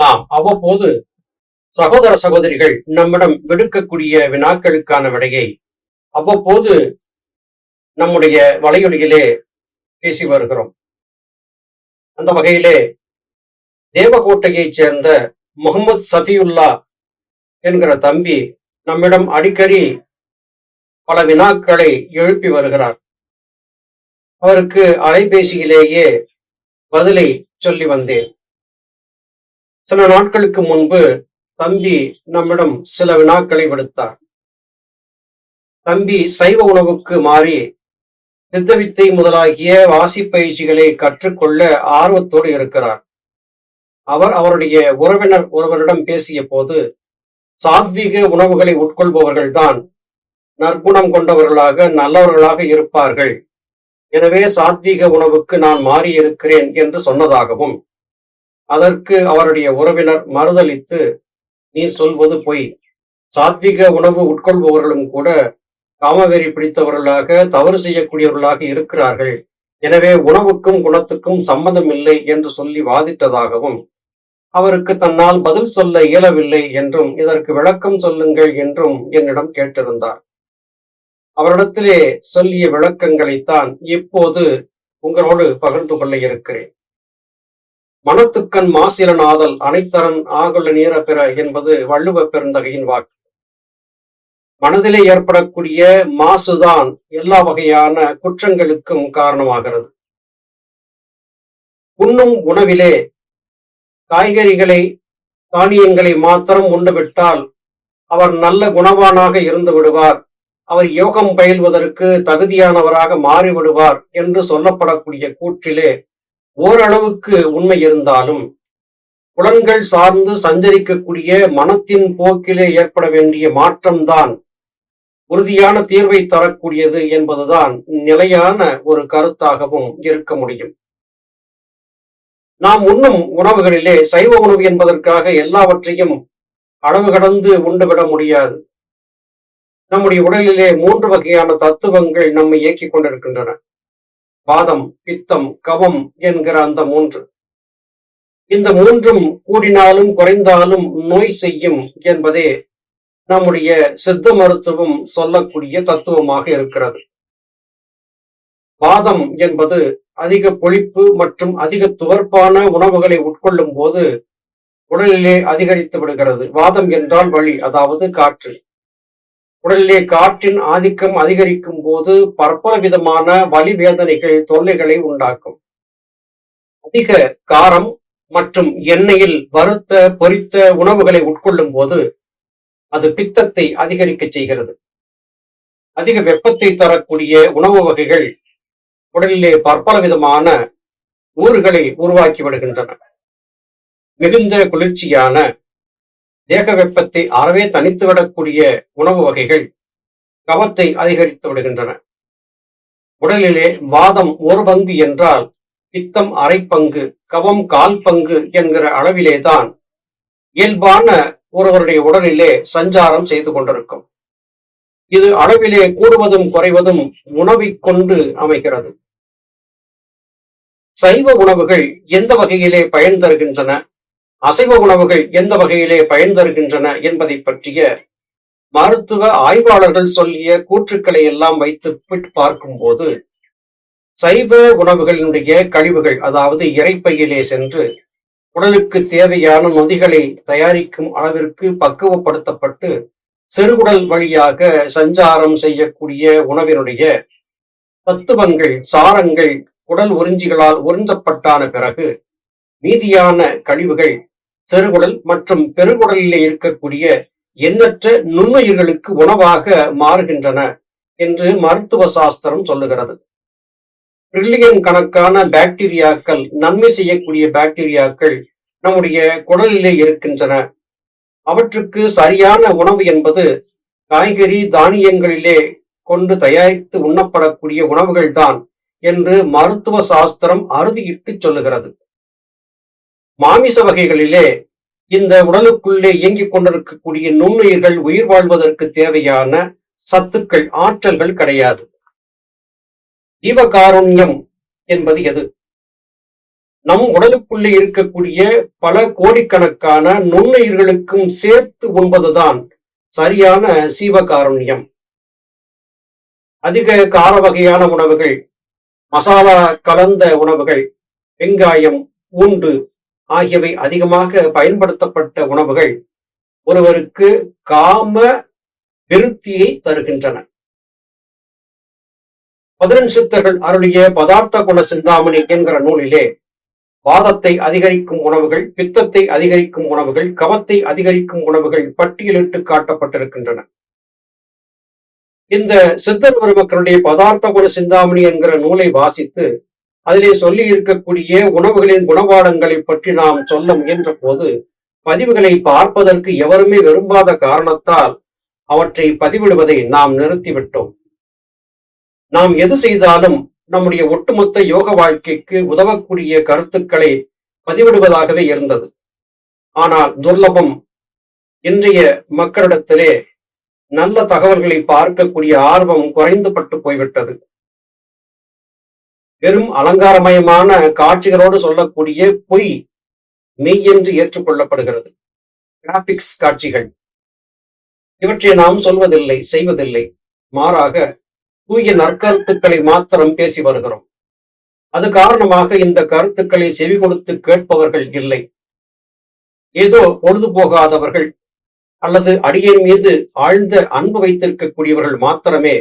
நாம் அவ்வப்போது சகோதர சகோதரிகள் நம்மிடம் விடுக்கக்கூடிய வினாக்களுக்கான விடையை அவ்வப்போது நம்முடைய வலையொலியிலே பேசி வருகிறோம். அந்த வகையிலே தேவகோட்டையைச் சேர்ந்த முகமது சஃபியுல்லா என்கிற தம்பி நம்மிடம் அடிக்கடி பல வினாக்களை எழுப்பி வருகிறார். அவருக்கு அலைபேசியிலேயே பதிலை சொல்லி வந்தேன். சில நாட்களுக்கு முன்பு தம்பி நம்மிடம் சில வினாக்களை விடுத்தார். தம்பி சைவ உணவுக்கு மாறி சித்தவித்தை முதலாகிய வாசி பயிற்சிகளை கற்றுக்கொள்ள ஆர்வத்தோடு இருக்கிறார். அவர் அவருடைய உறவினர் ஒருவரிடம் பேசிய போது சாத்வீக உணவுகளை உட்கொள்பவர்கள்தான் நற்குணம் கொண்டவர்களாக நல்லவர்களாக இருப்பார்கள். எனவே சாத்வீக உணவுக்கு நான் மாறியிருக்கிறேன் என்று சொன்னதாகவும் அதற்கு அவருடைய உறவினர் மறுதளித்து நீ சொல்வது பொய். சாத்வீக உணவு உட்கொள்பவர்களும் கூட காமவெறி பிடித்தவர்களாக தவறு செய்யக்கூடியவர்களாக இருக்கிறார்கள். எனவே உணவுக்கும் குணத்துக்கும் சம்மதம் இல்லை என்று சொல்லி வாதிட்டதாகவும் அவருக்கு தன்னால் பதில் சொல்ல இயலவில்லை என்றும் இதற்கு விளக்கம் சொல்லுங்கள் என்றும் என்னிடம் கேட்டிருந்தார். அவரிடத்திலே சொல்லிய விளக்கங்களைத்தான் இப்போது உங்களோடு பகிர்ந்து கொள்ள இருக்கிறேன். மனத்துக்கண் மாசிலனாதல் அனைத்தரன் ஆகுள்ள நீர பெற என்பது வள்ளுவ பெருந்தகையின் வாக்கு. மனதிலே ஏற்படக்கூடிய மாசுதான் எல்லா வகையான குற்றங்களுக்கும் காரணமாகிறது. உண்ணும் உணவிலே காய்கறிகளை தானியங்களை மாத்திரம் உண்டுவிட்டால் அவர் நல்ல குணவானாக இருந்து விடுவார். அவர் யோகம் பயில்வதற்கு தகுதியானவராக மாறிவிடுவார் என்று சொல்லப்படக்கூடிய கூற்றிலே ஓரளவுக்கு உண்மை இருந்தாலும் புலன்கள் சார்ந்து சஞ்சரிக்கக்கூடிய மனத்தின் போக்கிலே ஏற்பட வேண்டிய மாற்றம்தான் உறுதியான தீர்வை தரக்கூடியது என்பதுதான் நிலையான ஒரு கருத்தாகவும் இருக்க முடியும். நாம் உண்ணும் உணவுகளிலே சைவ உணவு என்பதற்காக எல்லாவற்றையும் அளவு கடந்து உண்டுவிட முடியாது. நம்முடைய உடலிலே மூன்று வகையான தத்துவங்கள் நம்மை இயக்கிக் கொண்டிருக்கின்றன. வாதம் பித்தம் கவம் என்கிற அந்த மூன்று. இந்த மூன்றும் கூடினாலும் குறைந்தாலும் நோய் செய்யும் என்பதே நம்முடைய சித்த மருத்துவம் சொல்லக்கூடிய தத்துவமாக இருக்கிறது. வாதம் என்பது அதிக பொழிப்பு மற்றும் அதிக துவர்ப்பான உணவுகளை உட்கொள்ளும் போது உடலிலே அதிகரித்து விடுகிறது. வாதம் என்றால் வழி அதாவது காற்று. உடலிலே காற்றின் ஆதிக்கம் அதிகரிக்கும் போது பற்பல விதமான வலி வேதனைகள் தொல்லைகளை உண்டாக்கும். அதிக காரம் மற்றும் எண்ணெயில் வறுத்த பொரித்த உணவுகளை உட்கொள்ளும் போது அது பித்தத்தை அதிகரிக்க செய்கிறது. அதிக வெப்பத்தை தரக்கூடிய உணவு வகைகள் உடலிலே பற்பல விதமான ஊறுகளை உருவாக்கி விடுகின்றன. மிகுந்த குளிர்ச்சியான தேக வெப்பத்தை அறவே தனித்து விடக்கூடிய உணவு வகைகள் கவத்தை அதிகரித்து விடுகின்றன. உடலிலே வாதம் ஒரு பங்கு என்றால் பித்தம் அரை பங்கு கவம் கால் பங்கு என்கிற அளவிலேதான் இயல்பான ஒருவருடைய உடலிலே சஞ்சாரம் செய்து கொண்டிருக்கும். இது அளவிலே கூடுவதும் குறைவதும் உணவைக் கொண்டு அமைகிறது. சைவ உணவுகள் எந்த வகையிலே பயன் தருகின்றன? அசைவ உணவுகள் எந்த வகையிலே பயன் தருகின்றன என்பதை பற்றிய மருத்துவ ஆய்வாளர்கள் சொல்லிய கூற்றுக்களை எல்லாம் வைத்து பார்க்கும்போது சைவ உணவுகளினுடைய கழிவுகள் அதாவது இறைப்பையிலே சென்று உடலுக்கு தேவையான நொதிகளை தயாரிக்கும் அளவிற்கு பக்குவப்படுத்தப்பட்டு சிறுகுடல் வழியாக சஞ்சாரம் செய்யக்கூடிய உணவினுடைய தத்துவங்கள் சாரங்கள் உடல் உறிஞ்சிகளால் உறிஞ்சப்பட்டான பிறகு மீதியான கழிவுகள் சிறுகுடல் மற்றும் பெருகுடலில் இருக்கக்கூடிய எண்ணற்ற நுண்ணுயிர்களுக்கு உணவாக மாறுகின்றன என்று மருத்துவ சாஸ்திரம் சொல்லுகிறது. பிரில்லியன் கணக்கான பாக்டீரியாக்கள் நன்மை செய்யக்கூடிய பாக்டீரியாக்கள் நம்முடைய குடலிலே இருக்கின்றன. அவற்றுக்கு சரியான உணவு என்பது காய்கறி தானியங்களிலே கொண்டு தயாரித்து உண்ணப்படக்கூடிய உணவுகள் தான் என்று மருத்துவ சாஸ்திரம் அறுதியிட்டு சொல்லுகிறது. மாமிச வகைகளிலே இந்த உடலுக்குள்ளே இயங்கிக் கொண்டிருக்கக்கூடிய நுண்ணுயிர்கள் உயிர் வாழ்வதற்கு தேவையான சத்துக்கள் ஆற்றல்கள் கிடையாது. ஜீவகாருண்யம் என்பது எது? நம் உடலுக்குள்ளே இருக்கக்கூடிய பல கோடிக்கணக்கான நுண்ணுயிர்களுக்கும் சேர்த்து உண்பதுதான் சரியான சீவகாருண்யம் அதிக கார வகையான உணவுகள் மசாலா கலந்த உணவுகள் வெங்காயம் பூண்டு ஆகியவை அதிகமாக பயன்படுத்தப்பட்ட உணவுகள் ஒருவருக்கு காம விருத்தியை தருகின்றன. பதினெண் சித்தர்கள் அருளிய பதார்த்த குண சிந்தாமணி என்கிற நூலிலே வாதத்தை அதிகரிக்கும் உணவுகள் பித்தத்தை அதிகரிக்கும் உணவுகள் கவத்தை அதிகரிக்கும் உணவுகள் பட்டியலிட்டு காட்டப்பட்டிருக்கின்றன. இந்த சித்தர் பெருமக்களுடைய பதார்த்த குண சிந்தாமணி என்கிற நூலை வாசித்து அதிலே சொல்லி இருக்கக்கூடிய உணவுகளின் குணபாடங்களை பற்றி நாம் சொல்ல முயன்ற போது பதிவுகளை பார்ப்பதற்கு எவருமே விரும்பாத காரணத்தால் அவற்றை பதிவிடுவதை நாம் நிறுத்திவிட்டோம். நாம் எது செய்தாலும் நம்முடைய ஒட்டுமொத்த யோக வாழ்க்கைக்கு உதவக்கூடிய கருத்துக்களை பதிவிடுவதாகவே இருந்தது. ஆனால் துர்லபம் இன்றைய மக்களிடத்திலே நல்ல தகவல்களை பார்க்கக்கூடிய ஆர்வம் குறைந்துபட்டு போய்விட்டது. வெறும் அலங்காரமயமான காட்சிகளோடு சொல்லக்கூடிய பொய் மெய் என்று ஏற்றுக்கொள்ளப்படுகிறது. கிராபிக்ஸ் காட்சிகள். இவற்றை நாம் சொல்வதில்லை செய்வதில்லை. மாறாக தூய நற்கருத்துக்களை மாத்திரம் பேசி வருகிறோம். அது காரணமாக இந்த கருத்துக்களை செவி கொடுத்து கேட்பவர்கள் இல்லை. ஏதோ பொழுது போகாதவர்கள் அல்லது அடியின் மீது ஆழ்ந்த அன்பு வைத்திருக்கக்கூடியவர்கள் மாத்திரமே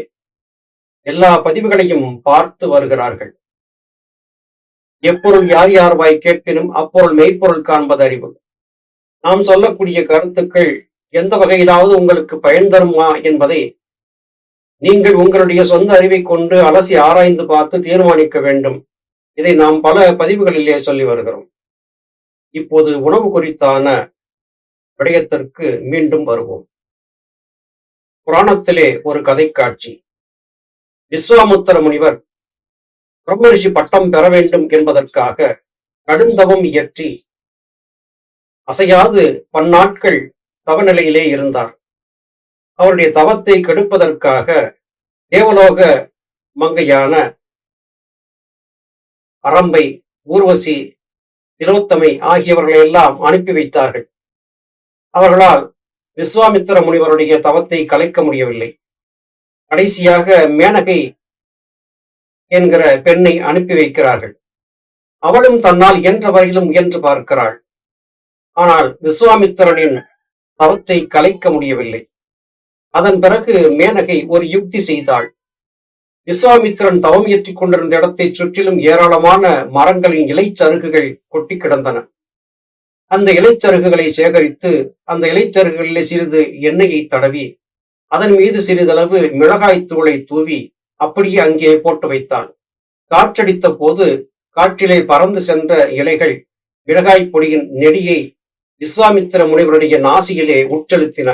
எல்லா பதிவுகளையும் பார்த்து வருகிறார்கள். எப்பொருள் யார் யார் வாய் கேட்பினும் அப்பொருள் மெய்ப்பொருள் காண்பது அறிவு. நாம் சொல்லக்கூடிய கருத்துக்கள் எந்த வகையிலாவது உங்களுக்கு பயன் தருமா என்பதை நீங்கள் உங்களுடைய சொந்த அறிவை கொண்டு அலசி ஆராய்ந்து பார்த்து தீர்மானிக்க வேண்டும். இதை நாம் பல பதிவுகளிலே சொல்லி வருகிறோம். இப்போது உணவு குறித்தான விடயத்திற்கு மீண்டும் வருவோம். புராணத்திலே ஒரு கதை காட்சி விஸ்வாமுத்தர முனிவர் பிரம்மரிஷி பட்டம் பெற வேண்டும் என்பதற்காக கடுந்தவம் இயற்றி அசையாது பன்னாட்கள் தவநிலையிலே இருந்தார். அவருடைய தவத்தை கெடுப்பதற்காக தேவலோக மங்கையான அரம்பை ஊர்வசி திலோத்தமை ஆகியவர்களை எல்லாம் அனுப்பி வைத்தார்கள். அவர்களால் விஸ்வாமித்திர முனிவருடைய தவத்தை கலைக்க முடியவில்லை. கடைசியாக மேனகை என்கிற பெண்ணை அனுப்பி வைக்கிறார்கள். அவளும் தன்னால் இயன்ற வரையிலும் முயன்று பார்க்கிறாள். ஆனால் விஸ்வாமித்திரனின் தவத்தை கலைக்க முடியவில்லை. அதன் பிறகு மேனகை ஒரு யுக்தி செய்தாள். விஸ்வாமித்திரன் தவம் இயற்றிக் கொண்டிருந்த இடத்தை சுற்றிலும் ஏராளமான மரங்களின் இலைச்சருகுகள் கொட்டி கிடந்தன. அந்த இலைச்சருகுகளை சேகரித்து அந்த இலைச்சருகுகளில் சிறிது எண்ணெயை தடவி அதன் மீது சிறிதளவு மிளகாய் தூளை தூவி அப்படியே அங்கே போட்டு வைத்தான். காற்றடித்த போது காற்றிலே பறந்து சென்ற இலைகள் மிளகாய் பொடியின் நெடியை விஸ்வாமித்திர முனிவருடைய நாசியிலே உட்செலுத்தின.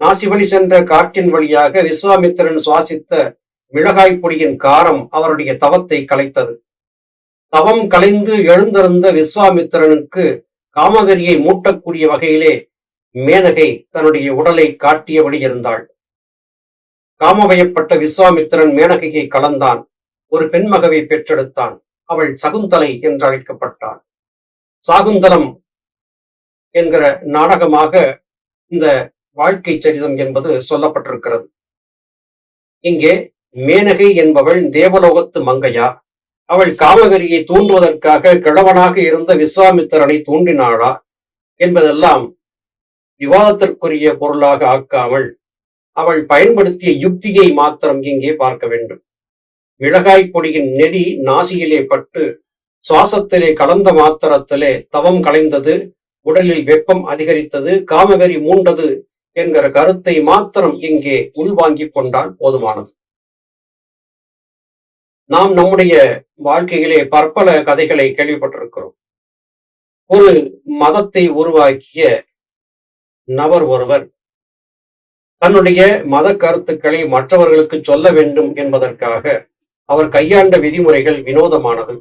நாசி வழி சென்ற காற்றின் வழியாக விஸ்வாமித்திரன் சுவாசித்த மிளகாய் பொடியின் காரம் அவருடைய தவத்தை கலைத்தது. தவம் கலைந்து எழுந்திருந்த விஸ்வாமித்திரனுக்கு காமவெறியை மூட்டக்கூடிய வகையிலே மேனகை தன்னுடைய உடலை காட்டியபடி இருந்தாள். காமவயப்பட்ட விஸ்வாமித்திரன் மேனகையை கலந்தான். ஒரு பெண்மகவை பெற்றெடுத்தான். அவள் சகுந்தலை என்று அழைக்கப்பட்டாள் சாகுந்தலம் என்கிற நாடகமாக இந்த வாழ்க்கை சரிதம் என்பது சொல்லப்பட்டிருக்கிறது. இங்கே மேனகை என்பவள் தேவலோகத்து மங்கையா. அவள் காமவெறியை தூண்டுவதற்காக கிழவனாக இருந்த விஸ்வாமித்திரனை தூண்டினாளா என்பதெல்லாம் விவாதத்திற்குரிய பொருளாக ஆக்காமல் அவள் பயன்படுத்திய யுக்தியை மாத்திரம் இங்கே பார்க்க வேண்டும். மிளகாய் பொடியின் நெடி நாசியிலே பட்டு சுவாசத்திலே கலந்த மாத்திரத்திலே தவம் கலைந்தது உடலில் வெப்பம் அதிகரித்தது காமவெறி மூண்டது என்கிற கருத்தை மாத்திரம் இங்கே உள்வாங்கிக் கொண்டால் போதுமானது. நாம் நம்முடைய வாழ்க்கையிலே பற்பல கதைகளை கேள்விப்பட்டிருக்கிறோம். ஒரு மதத்தை உருவாக்கிய நபர் ஒருவர் தன்னுடைய மத கருத்துக்களை மற்றவர்களுக்கு சொல்ல வேண்டும் என்பதற்காக அவர் கையாண்ட விதிமுறைகள் வினோதமானது.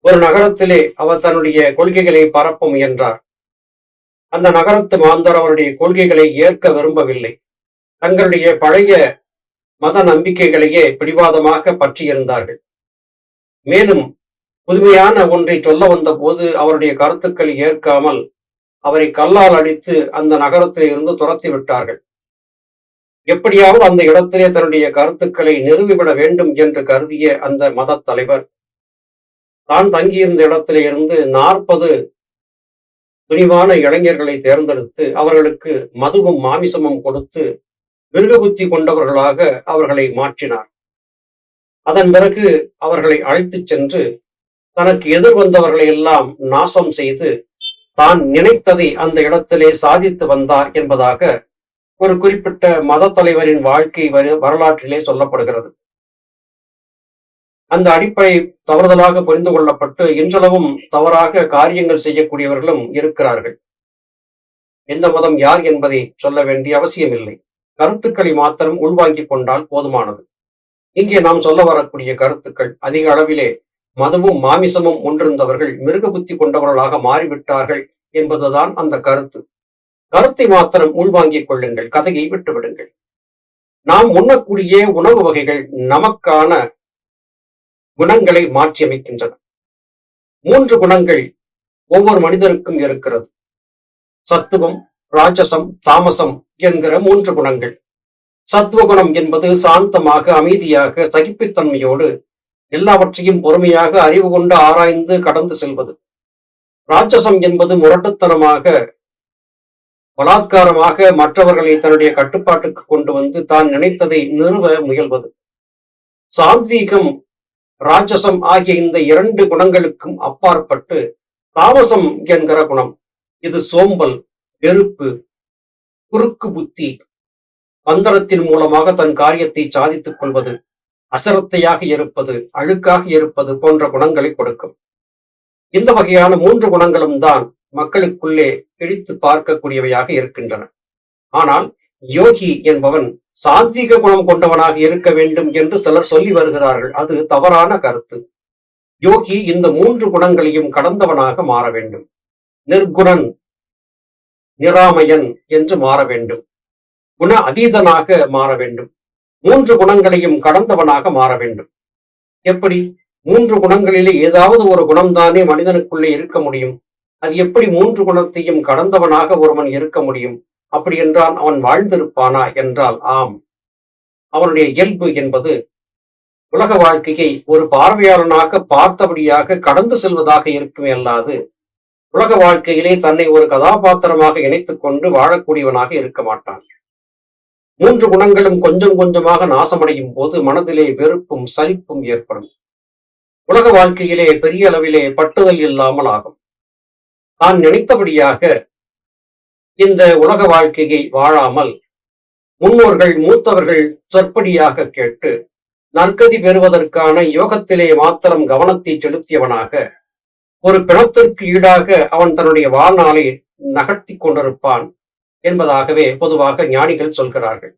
ஒரு நகரத்திலே அவர் தன்னுடைய கொள்கைகளை பரப்ப முயன்றார். அந்த நகரத்து மாந்தர் அவருடைய கொள்கைகளை ஏற்க விரும்பவில்லை. தங்களுடைய பழைய மத நம்பிக்கைகளையே பிடிவாதமாக பற்றியிருந்தார்கள். மேலும் புதுமையான ஒன்றை சொல்ல வந்த போது அவருடைய கருத்துக்களை ஏற்காமல் அவரை கல்லால் அடித்து அந்த நகரத்தில் இருந்து துரத்தி விட்டார்கள். எப்படியாவது அந்த இடத்திலே தன்னுடைய கருத்துக்களை நிறுவிவிட வேண்டும் என்று கருதிய அந்த மத தலைவர். தான் தங்கியிருந்த இடத்திலே இருந்து நாற்பது துணிவான இளைஞர்களை தேர்ந்தெடுத்து அவர்களுக்கு மதுவும் மாமிசமும் கொடுத்து மிருகபுத்தி கொண்டவர்களாக அவர்களை மாற்றினார். அதன் பிறகு அவர்களை அழைத்துச் சென்று தனக்கு எதிர் வந்தவர்களை எல்லாம் நாசம் செய்து தான் நினைத்ததை அந்த இடத்திலே சாதித்து வந்தார் என்பதாக ஒரு குறிப்பிட்ட மத தலைவரின் வாழ்க்கை வரலாற்றிலே சொல்லப்படுகிறது. அந்த அடிப்படை தவறுதலாக புரிந்து கொள்ளப்பட்டு இன்றளவும் தவறாக காரியங்கள் செய்யக்கூடியவர்களும் இருக்கிறார்கள். எந்த மதம் யார் என்பதை சொல்ல வேண்டிய அவசியமில்லை. கருத்துக்களை மாத்திரம் உள்வாங்கிக் கொண்டால் போதுமானது. இங்கே நாம் சொல்ல வரக்கூடிய கருத்துக்கள் அதிக அளவிலே மதமும் மாமிசமும் ஒன்றிருந்தவர்கள் மிருக புத்தி கொண்டவர்களாக மாறிவிட்டார்கள் என்பதுதான் அந்த கருத்து. கருத்தை மாத்திரம் உள்வாங்கிக் கொள்ளுங்கள் கதையை விட்டுவிடுங்கள். நாம் உண்ணக்கூடிய உணவு வகைகள் நமக்கான குணங்களை மாற்றியமைக்கின்றன. மூன்று குணங்கள் ஒவ்வொரு மனிதருக்கும் இருக்கிறது. சத்துவம் ராஜசம் தாமசம் என்கிற மூன்று குணங்கள். சத்துவகுணம் என்பது சாந்தமாக அமைதியாக சகிப்புத்தன்மையோடு எல்லாவற்றையும் பொறுமையாக அறிவு கொண்டு ஆராய்ந்து கடந்து செல்வது. ராட்சசம் என்பது முரட்டுத்தனமாக பலாத்காரமாக மற்றவர்களை தன்னுடைய கட்டுப்பாட்டுக்கு கொண்டு வந்து தான் நினைத்ததை நிறுவ முயல்வது. சாத்வீகம் ராட்சசம் ஆகிய இந்த இரண்டு குணங்களுக்கும் அப்பாற்பட்டு தாமசம் என்கிற குணம். இது சோம்பல் வெறுப்பு குறுக்கு புத்தி மந்திரத்தின் மூலமாக தன் காரியத்தை சாதித்துக் கொள்வது அசரத்தையாக இருப்பது அழுக்காக இருப்பது போன்ற குணங்களை கொடுக்கும். இந்த வகையான மூன்று குணங்களும் தான் மக்களுக்குள்ளே பிரித்து பார்க்கக்கூடியவையாக இருக்கின்றன. ஆனால் யோகி என்பவன் சாத்வீக குணம் கொண்டவனாக இருக்க வேண்டும் என்று சிலர் சொல்லி வருகிறார்கள். அது தவறான கருத்து. யோகி இந்த மூன்று குணங்களையும் கடந்தவனாக மாற வேண்டும். நிர்குணன் நிராமயன் என்று மாற வேண்டும். குண அதீதனாக மாற வேண்டும். மூன்று குணங்களையும் கடந்தவனாக மாற வேண்டும். எப்படி? மூன்று குணங்களிலே ஏதாவது ஒரு குணம்தானே மனிதனுக்குள்ளே இருக்க முடியும். அது எப்படி மூன்று குணத்தையும் கடந்தவனாக ஒருவன் இருக்க முடியும்? அப்படி என்றான் அவன் வாழ்ந்திருப்பானா என்றால் ஆம். அவனுடைய இயல்பு என்பது உலக வாழ்க்கையை ஒரு பார்வையாளனாக பார்த்தபடியாக கடந்து செல்வதாக இருக்குமே அல்லாது உலக வாழ்க்கையிலே தன்னை ஒரு கதாபாத்திரமாக இணைத்துக் கொண்டு வாழக்கூடியவனாக இருக்க மாட்டான். மூன்று குணங்களும் கொஞ்சம் கொஞ்சமாக நாசமடையும் போது மனதிலே வெறுப்பும் சலிப்பும் ஏற்படும். உலக வாழ்க்கையிலே பெரிய அளவிலே பட்டுதல் இல்லாமல் ஆகும். தான் நினைத்தபடியாக இந்த உலக வாழ்க்கையை வாழாமல் முன்னோர்கள் மூத்தவர்கள் சொற்படியாக கேட்டு நற்கதி பெறுவதற்கான யோகத்திலே மாத்திரம் கவனத்தை செலுத்தியவனாக ஒரு பிணத்திற்கு ஈடாக அவன் தன்னுடைய வாழ்நாளை நகர்த்தி கொண்டிருப்பான் என்பதாகவே பொதுவாக ஞானிகள் சொல்கிறார்கள்.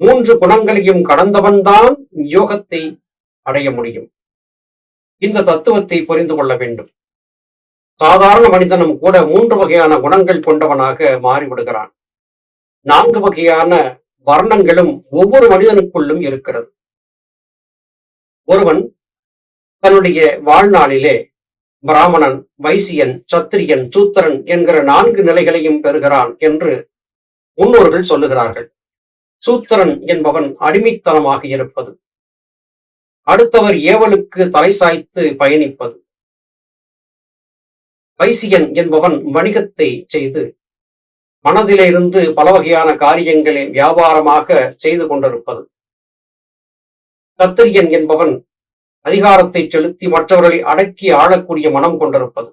மூன்று குணங்களையும் கடந்தவன்தான் யோகத்தை அடைய முடியும். இந்த தத்துவத்தை புரிந்து கொள்ள வேண்டும். சாதாரண மனிதனும் கூட மூன்று வகையான குணங்கள் கொண்டவனாக மாறிவிடுகிறான். நான்கு வகையான வர்ணங்களும் ஒவ்வொரு மனிதனுக்குள்ளும் இருக்கிறது. ஒருவன் தன்னுடைய வாழ்நாளிலே பிராமணன் வைசியன் சத்திரியன் சூத்திரன் என்கிற நான்கு நிலைகளையும் பெறுகிறான் என்று முன்னோர்கள் சொல்லுகிறார்கள். சூத்திரன் என்பவன் அடிமைத்தனமாக இருப்பது. அடுத்தவர் ஏவலுக்கு தலை சாய்த்து பயணிப்பது. வைசியன் என்பவன் வணிகத்தை செய்து மனதிலிருந்து பல வகையான காரியங்களை வியாபாரமாக செய்து கொண்டிருப்பது. கத்திரியன் என்பவன் அதிகாரத்தை செலுத்தி மற்றவர்களை அடக்கி ஆளக்கூடிய மனம் கொண்டிருப்பது.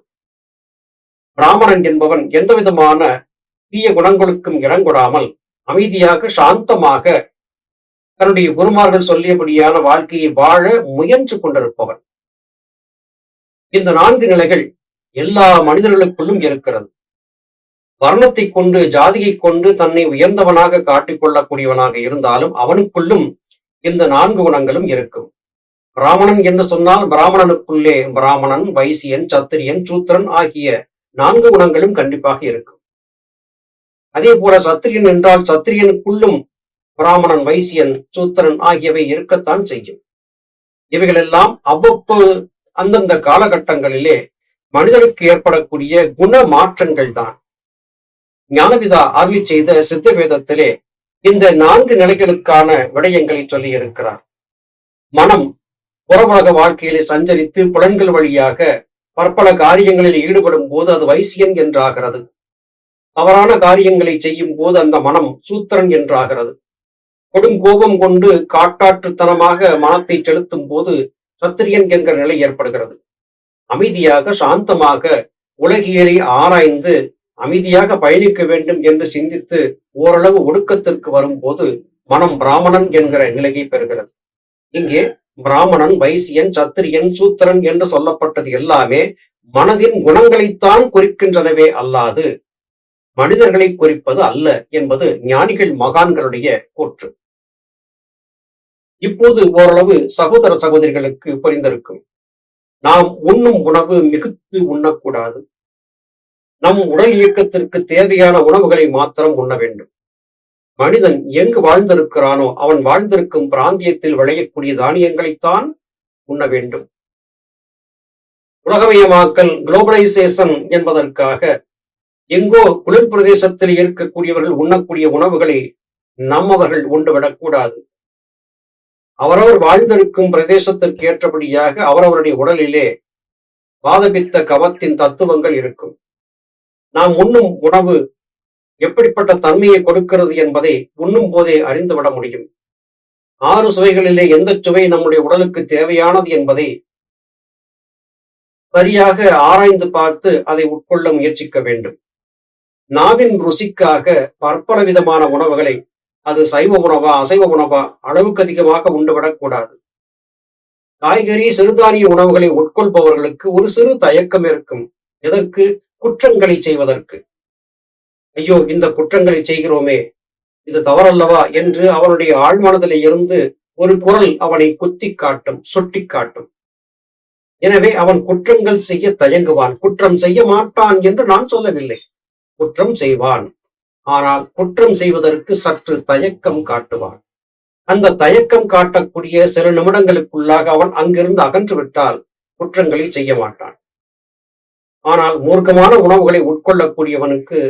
பிராமணன் என்பவன் எந்த விதமான தீய குணங்களுக்கும் இடங்கொடாமல் அமைதியாக சாந்தமாக தன்னுடைய குருமார்கள் சொல்லியபடியான வாழ்க்கையை வாழ முயன்று கொண்டிருப்பவன். இந்த நான்கு நிலைகள் எல்லா மனிதர்களுக்குள்ளும் இருக்கிறது. வர்ணத்தை கொண்டு ஜாதியை கொண்டு தன்னை உயர்ந்தவனாக காட்டிக் கொள்ளக்கூடியவனாக இருந்தாலும் அவனுக்குள்ளும் இந்த நான்கு குணங்களும் இருக்கும். பிராமணன் என்று சொன்னால் பிராமணனுக்குள்ளே பிராமணன் வைசியன் சத்திரியன் சூத்திரன் ஆகிய நான்கு குணங்களும் கண்டிப்பாக இருக்கும். அதே போல சத்திரியன் என்றால் சத்திரியனுக்குள்ளும் பிராமணன் வைசியன் சூத்திரன் ஆகியவை இருக்கத்தான் செய்யும். இவைகளெல்லாம் அவ்வப்போது அந்தந்த காலகட்டங்களிலே மனிதனுக்கு ஏற்படக்கூடிய குண மாற்றங்கள் தான். ஞானபிதா அருளி செய்த சித்த வேதத்திலே இந்த நான்கு நிலைகளுக்கான விடயங்களை சொல்லி இருக்கிறார் மனம் புறவுலக வாழ்க்கையிலே சஞ்சரித்து புலன்கள் வழியாக பற்பல காரியங்களில் ஈடுபடும் போது அது வைசியன் என்றாகிறது. தவறான காரியங்களை செய்யும் போது அந்த மனம் சூத்திரன் என்றாகிறது. கொடும் கோபம் கொண்டு காட்டாற்றுத்தனமாக மனத்தை செலுத்தும் போது சத்திரியன் என்கிற நிலை ஏற்படுகிறது. அமைதியாக சாந்தமாக உலகியலை ஆராய்ந்து அமைதியாக பயணிக்க வேண்டும் என்று சிந்தித்து ஓரளவு ஒடுக்கத்திற்கு வரும்போது மனம் பிராமணன் என்கிற நிலையை பெறுகிறது. இங்கே பிராமணன் வைசியன் சத்திரியன் சூத்திரன் என்று சொல்லப்பட்டது எல்லாமே மனதின் குணங்களைத்தான் குறிக்கின்றனவே அல்லாது மனிதர்களை குறிப்பது அல்ல என்பது ஞானிகள் மகான்களுடைய கூற்று. இப்போது ஓரளவு சகோதர சகோதரிகளுக்கு புரிந்திருக்கும். நாம் உண்ணும் உணவு மிகுத்து உண்ணக்கூடாது. நம் உடல் இயக்கத்திற்கு தேவையான உணவுகளை மாத்திரம் உண்ண வேண்டும். மனிதன் எங்கு வாழ்ந்திருக்கிறானோ அவன் வாழ்ந்திருக்கும் பிராந்தியத்தில் விளையக்கூடிய தானியங்களைத்தான் உண்ண வேண்டும். உலகமயமாக்கல் குளோபலைசேஷன் என்பதற்காக எங்கோ குளிர் பிரதேசத்தில் இருக்கக்கூடியவர்கள் உண்ணக்கூடிய உணவுகளை நம்மவர்கள் உண்டுவிடக்கூடாது அவரவர் வாழ்ந்திருக்கும் பிரதேசத்திற்கு ஏற்றபடியாக அவரவருடைய உடலிலே வாதபித்த கவத்தின் தத்துவங்கள் இருக்கும். நாம் உண்ணும் உணவு எப்படிப்பட்ட தன்மையை கொடுக்கிறது என்பதை உண்ணும் போதே அறிந்துவிட முடியும். ஆறு சுவைகளிலே எந்த சுவை நம்முடைய உடலுக்கு தேவையானது என்பதை சரியாக ஆராய்ந்து பார்த்து அதை உட்கொள்ள முயற்சிக்க வேண்டும். நாவின் ருசிக்காக பற்பல விதமான உணவுகளை அது சைவ உணவா அசைவ உணவா அளவுக்கு அதிகமாக உண்டுவிடக்கூடாது காய்கறி சிறுதானிய உணவுகளை உட்கொள்பவர்களுக்கு ஒரு சிறு தயக்கம் இருக்கும். எதற்கு? குற்றங்களை செய்வதற்கு. ஐயோ இந்த குற்றங்களை செய்கிறோமே. இது தவறல்லவா? என்று அவனுடைய ஆழ்மனதிலே இருந்து ஒரு குரல் அவனை குத்தி காட்டும் சுட்டி காட்டும். எனவே அவன் குற்றங்கள் செய்ய தயங்குவான். குற்றம் செய்ய மாட்டான் என்று நான் சொல்லவில்லை. குற்றம் செய்வான். ஆனால் குற்றம் செய்வதற்கு சற்று தயக்கம் காட்டுவான். அந்த தயக்கம் காட்டக்கூடிய சில நிமிடங்களுக்குள்ளாக அவன் அங்கிருந்து அகன்று விட்டால் குற்றங்களை செய்ய மாட்டான். ஆனால் மூர்க்கமான உணவுகளை உட்கொள்ளக்கூடியவனுக்கு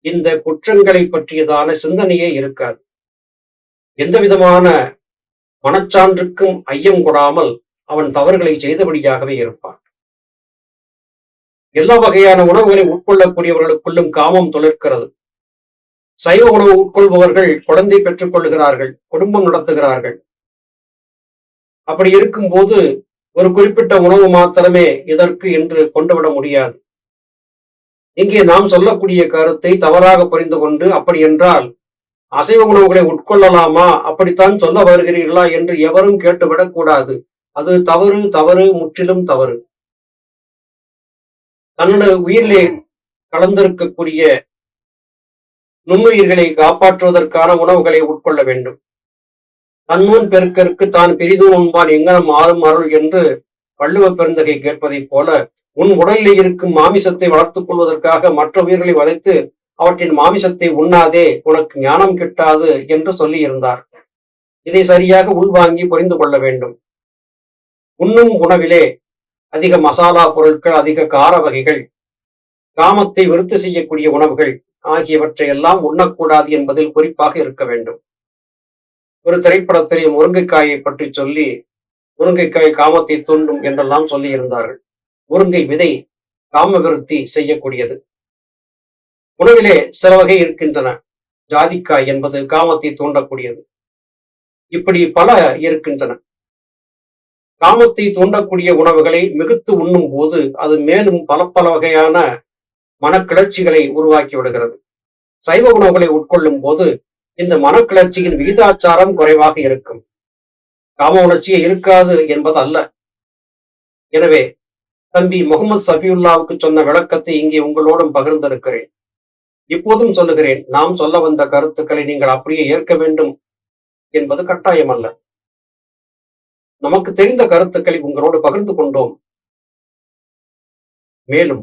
இந்த குற்றங்களை பற்றியதான சிந்தனையே இருக்காது. எந்த விதமான மனச்சான்றுக்கும் ஐயம் கொடாமல் அவன் தவறுகளை செய்தபடியாகவே இருப்பான். எல்லா வகையான உணவுகளை உட்கொள்ளக்கூடியவர்களுக்குள்ளும் காமம் துளிர்க்கிறது. சைவ உணவு உட்கொள்பவர்கள் குழந்தை பெற்றுக் கொள்கிறார்கள் குடும்பம் நடத்துகிறார்கள். அப்படி இருக்கும்போது ஒரு குறிப்பிட்ட உணவு மாத்திரமே இதற்கு என்று கொண்டுவிட முடியாது. இங்கே நாம் சொல்லக்கூடிய கருத்தை தவறாக புரிந்து கொண்டு அப்படி என்றால் அசைவ உணவுகளை உட்கொள்ளலாமா? அப்படித்தான் சொல்ல வருகிறீர்களா என்று எவரும் கேட்டுவிடக் கூடாது அது தவறு தவறு முற்றிலும் தவறு. தன்னோட உயிரிலே கலந்திருக்கக்கூடிய நுண்ணுயிர்களை காப்பாற்றுவதற்கான உணவுகளை உட்கொள்ள வேண்டும். தன்முன் பெருக்கருக்கு தான் பெரிதும் உண்பான் எங்கனம் ஆறும் அருள் என்று வள்ளுவ பெருந்தகை கேட்பதைப் போல உன் உடலில் இருக்கும் மாமிசத்தை வளர்த்துக் கொள்வதற்காக மற்ற உயிர்களை வதைத்து அவற்றின் மாமிசத்தை உண்ணாதே உனக்கு ஞானம் கிட்டாது என்று சொல்லி இருந்தார் இதை சரியாக உள்வாங்கி புரிந்து கொள்ள வேண்டும். உண்ணும் உணவிலே அதிக மசாலா பொருட்கள் அதிக கார வகைகள் காமத்தை விருத்து செய்யக்கூடிய உணவுகள் ஆகியவற்றை எல்லாம் உண்ணக்கூடாது என்பதில் குறிப்பாக இருக்க வேண்டும். ஒரு திரைப்படத்திலே முருங்கைக்காயை பற்றி சொல்லி முருங்கைக்காய் காமத்தை தூண்டும் என்றெல்லாம் சொல்லி இருந்தார்கள். முருங்கை விதை காம விருத்தி செய்யக்கூடியது. உணவிலே சில வகை இருக்கின்றன. ஜாதிக்காய் என்பது காமத்தை தூண்டக்கூடியது. இப்படி பல இருக்கின்றன. காமத்தை தூண்டக்கூடிய உணவுகளை மிகுத்து உண்ணும் போது அது மேலும் பல பல வகையான மனக்கிளர்ச்சிகளை உருவாக்கி விடுகிறது. சைவ உணவுகளை உட்கொள்ளும் போது இந்த மனக்கிளர்ச்சியின் விகிதாச்சாரம் குறைவாக இருக்கும். காம உணர்ச்சியே இருக்காது என்பது அல்ல எனவே தம்பி முகமது சபியுல்லாவுக்கு சொன்ன விளக்கத்தை இங்கே உங்களோடும் பகிர்ந்திருக்கிறேன். இப்போதும் சொல்லுகிறேன் நாம் சொல்ல வந்த கருத்துக்களை நீங்கள் அப்படியே ஏற்க வேண்டும் என்பது கட்டாயம் அல்ல நமக்கு தெரிந்த கருத்துக்களை உங்களோடு பகிர்ந்து கொண்டோம். மேலும்